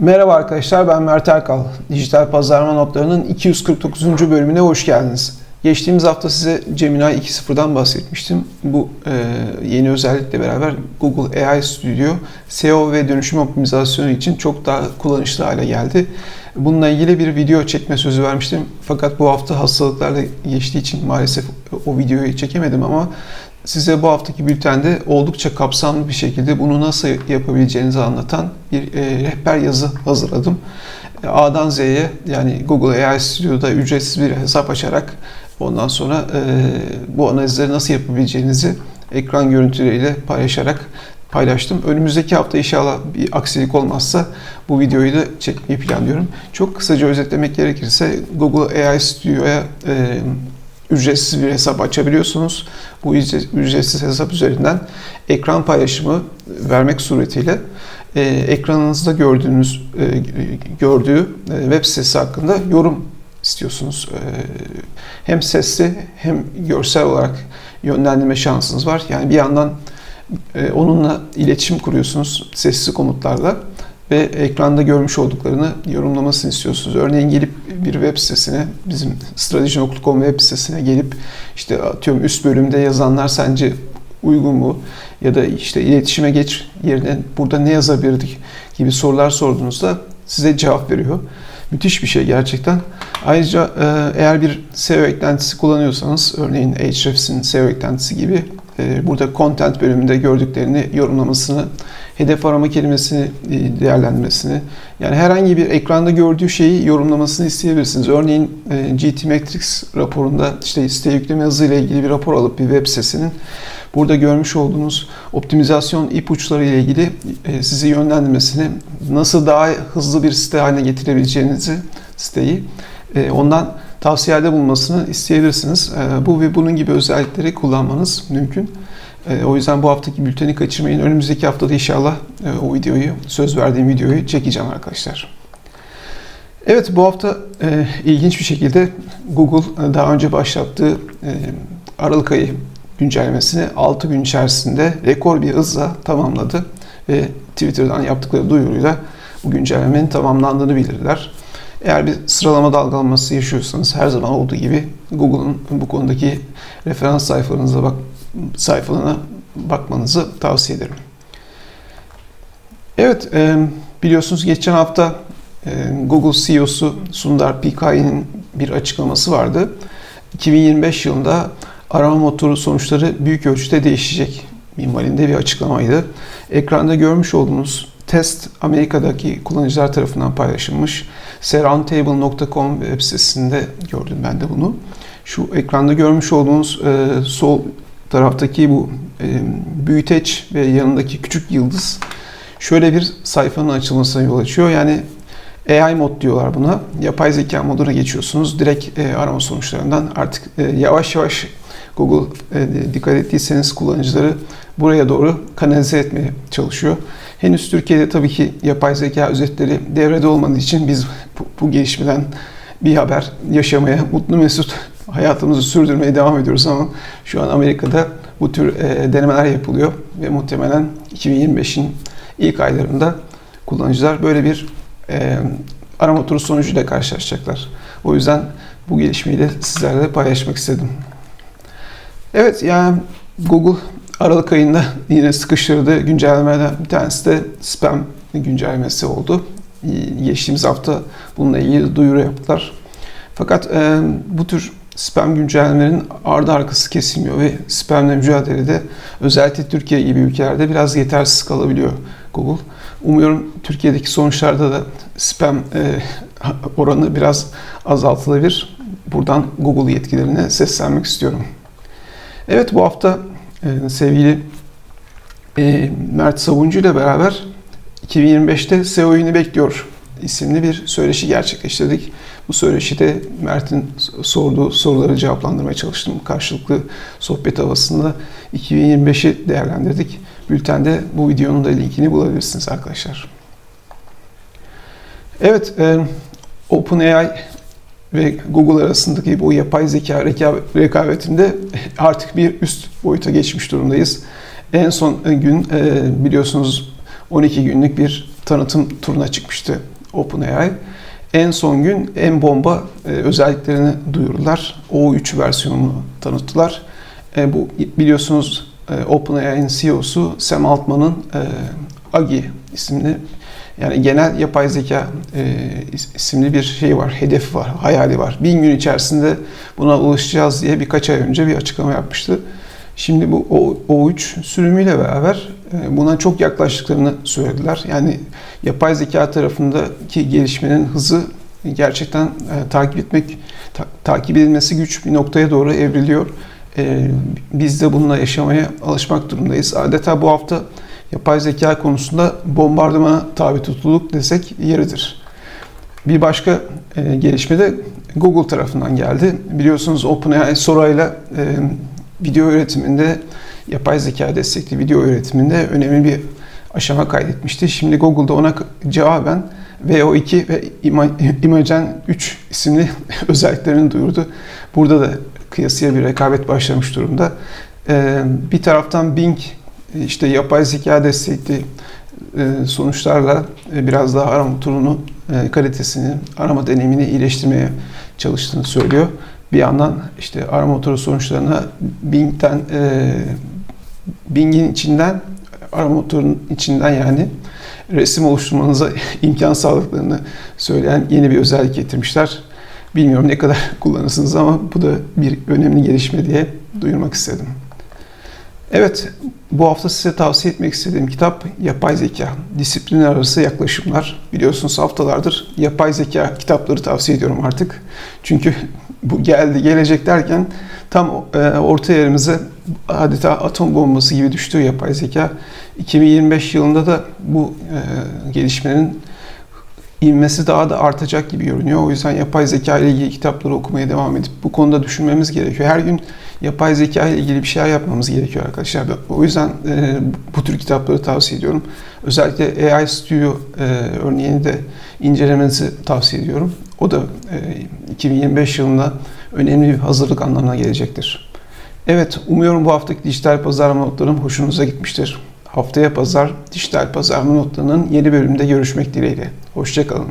Merhaba arkadaşlar ben Mert Erkal. Dijital Pazarlama Notları'nın 249. bölümüne hoş geldiniz. Geçtiğimiz hafta size Gemini 2.0'dan bahsetmiştim. Bu e, yeni özellikle beraber Google AI Studio SEO ve dönüşüm optimizasyonu için çok daha kullanışlı hale geldi. Bununla ilgili bir video çekme sözü vermiştim. Fakat bu hafta hastalıklarla geçtiği için maalesef o videoyu çekemedim ama size bu haftaki bültende oldukça kapsamlı bir şekilde bunu nasıl yapabileceğinizi anlatan bir e, rehber yazı hazırladım. A'dan Z'ye yani Google AI Studio'da ücretsiz bir hesap açarak ondan sonra e, bu analizleri nasıl yapabileceğinizi ekran görüntüleriyle paylaşarak paylaştım. Önümüzdeki hafta inşallah bir aksilik olmazsa bu videoyu da çekmeyi planlıyorum. Çok kısaca özetlemek gerekirse Google AI Studio'ya e, ücretsiz bir hesap açabiliyorsunuz. Bu ücretsiz hesap üzerinden ekran paylaşımı vermek suretiyle e, ekranınızda gördüğünüz e, gördüğü e, web sitesi hakkında yorum istiyorsunuz. E, hem sesli hem görsel olarak yönlendirme şansınız var. Yani bir yandan e, onunla iletişim kuruyorsunuz sesli komutlarla ve ekranda görmüş olduklarını yorumlamasını istiyorsunuz. Örneğin gelip bir web sitesine, bizim strateji.com web sitesine gelip işte atıyorum üst bölümde yazanlar sence uygun mu? Ya da işte iletişime geç yerine burada ne yazabilirdik gibi sorular sorduğunuzda size cevap veriyor. Müthiş bir şey gerçekten. Ayrıca eğer bir SEO eklentisi kullanıyorsanız, örneğin Ahrefs'in SEO eklentisi gibi burada content bölümünde gördüklerini yorumlamasını hedef arama kelimesini e, değerlendirmesini, yani herhangi bir ekranda gördüğü şeyi yorumlamasını isteyebilirsiniz. Örneğin e, GT Metrics raporunda işte site yükleme hızıyla ilgili bir rapor alıp bir web sitesinin burada görmüş olduğunuz optimizasyon ipuçları ile ilgili e, sizi yönlendirmesini, nasıl daha hızlı bir site haline getirebileceğinizi siteyi ondan tavsiyede bulunmasını isteyebilirsiniz. Bu ve bunun gibi özellikleri kullanmanız mümkün. E, o yüzden bu haftaki bülteni kaçırmayın. Önümüzdeki haftada inşallah e, o videoyu, söz verdiğim videoyu çekeceğim arkadaşlar. Evet bu hafta e, ilginç bir şekilde Google daha önce başlattığı Aralık ayı güncellemesini 6 gün içerisinde rekor bir hızla tamamladı ve Twitter'dan yaptıkları duyuruyla bu güncellemenin tamamlandığını bildirdiler. Eğer bir sıralama dalgalanması yaşıyorsanız her zaman olduğu gibi Google'un bu konudaki referans sayfalarınıza bak sayfalarına bakmanızı tavsiye ederim. Evet, e, biliyorsunuz geçen hafta e, Google CEO'su Sundar Pichai'nin bir açıklaması vardı. 2025 yılında arama motoru sonuçları büyük ölçüde değişecek minvalinde bir açıklamaydı. Ekranda görmüş olduğunuz test Amerika'daki kullanıcılar tarafından paylaşılmış. Surroundtable.com web sitesinde gördüm ben de bunu. Şu ekranda görmüş olduğunuz e, sol taraftaki bu e, büyüteç ve yanındaki küçük yıldız şöyle bir sayfanın açılmasına yol açıyor. Yani AI mod diyorlar buna. Yapay zeka moduna geçiyorsunuz. Direkt e, arama sonuçlarından artık e, yavaş yavaş Google e, dikkat ettiyseniz kullanıcıları buraya doğru kanalize etmeye çalışıyor. Henüz Türkiye'de tabii ki yapay zeka özetleri devrede olmadığı için biz bu, bu gelişmeden bir haber yaşamaya, mutlu mesut hayatımızı sürdürmeye devam ediyoruz ama şu an Amerika'da bu tür e, denemeler yapılıyor ve muhtemelen 2025'in ilk aylarında kullanıcılar böyle bir e, arama motoru sonucuyla karşılaşacaklar. O yüzden bu gelişmeyi de sizlerle paylaşmak istedim. Evet yani Google Aralık ayında yine sıkıştırdığı güncellemelerden bir tanesi de spam güncellemesi oldu. Geçtiğimiz hafta bununla ilgili duyuru yaptılar. Fakat e, bu tür spam güncellemelerinin ardı arkası kesilmiyor ve spamle mücadelede özellikle Türkiye gibi ülkelerde biraz yetersiz kalabiliyor Google. Umuyorum Türkiye'deki sonuçlarda da spam e, oranı biraz azaltılabilir. Buradan Google yetkilerine seslenmek istiyorum. Evet bu hafta e, sevgili e, Mert Savuncu ile beraber 2025'te SEO oyunu bekliyor isimli bir söyleşi gerçekleştirdik. Bu söyleşide Mert'in sorduğu soruları cevaplandırmaya çalıştım. Karşılıklı sohbet havasında 2025'i değerlendirdik. Bültende bu videonun da linkini bulabilirsiniz arkadaşlar. Evet, e, OpenAI ve Google arasındaki bu yapay zeka rekabetinde artık bir üst boyuta geçmiş durumdayız. En son gün e, biliyorsunuz 12 günlük bir tanıtım turuna çıkmıştı OpenAI. En son gün en bomba e, özelliklerini duyurdular. O3 versiyonunu tanıttılar. E, bu biliyorsunuz e, OpenAI'nin CEO'su Sam Altman'ın e, Agi isimli yani genel yapay zeka e, is- isimli bir şey var, hedefi var, hayali var. Bin gün içerisinde buna ulaşacağız diye birkaç ay önce bir açıklama yapmıştı. Şimdi bu O- O3 sürümüyle beraber e, buna çok yaklaştıklarını söylediler. Yani yapay zeka tarafındaki gelişmenin hızı gerçekten e, takip etmek, ta- takip edilmesi güç bir noktaya doğru evriliyor. E, biz de bununla yaşamaya alışmak durumundayız. Adeta bu hafta yapay zeka konusunda bombardımana tabi tutulduk desek yeridir. Bir başka e, gelişme de Google tarafından geldi. Biliyorsunuz OpenAI Sora ile e, video üretiminde, yapay zeka destekli video üretiminde önemli bir aşama kaydetmişti. Şimdi Google'da ona cevaben VO2 ve Ima- Imagen 3 isimli özelliklerini duyurdu. Burada da kıyasıya bir rekabet başlamış durumda. E, bir taraftan Bing işte yapay zeka destekli e, sonuçlarla e, biraz daha arama turunu e, kalitesini, arama deneyimini iyileştirmeye çalıştığını söylüyor. Bir yandan işte arama motoru sonuçlarına Bing'den e, Bing'in içinden arama motorunun içinden yani resim oluşturmanıza imkan sağladıklarını söyleyen yeni bir özellik getirmişler. Bilmiyorum ne kadar kullanırsınız ama bu da bir önemli gelişme diye duyurmak istedim. Evet, bu hafta size tavsiye etmek istediğim kitap Yapay Zeka. Disiplinler arası yaklaşımlar. Biliyorsunuz haftalardır yapay zeka kitapları tavsiye ediyorum artık. Çünkü bu geldi gelecek derken tam e, orta yerimize adeta atom bombası gibi düştü yapay zeka. 2025 yılında da bu e, gelişmenin inmesi daha da artacak gibi görünüyor. O yüzden yapay zeka ile ilgili kitapları okumaya devam edip bu konuda düşünmemiz gerekiyor. Her gün yapay zeka ile ilgili bir şeyler yapmamız gerekiyor arkadaşlar. O yüzden e, bu tür kitapları tavsiye ediyorum. Özellikle AI Studio e, örneğini de incelemenizi tavsiye ediyorum. O da e, 2025 yılında önemli bir hazırlık anlamına gelecektir. Evet, umuyorum bu haftaki dijital pazarlama notlarım hoşunuza gitmiştir. Haftaya pazar dijital pazarlama notlarının yeni bölümünde görüşmek dileğiyle. Hoşçakalın.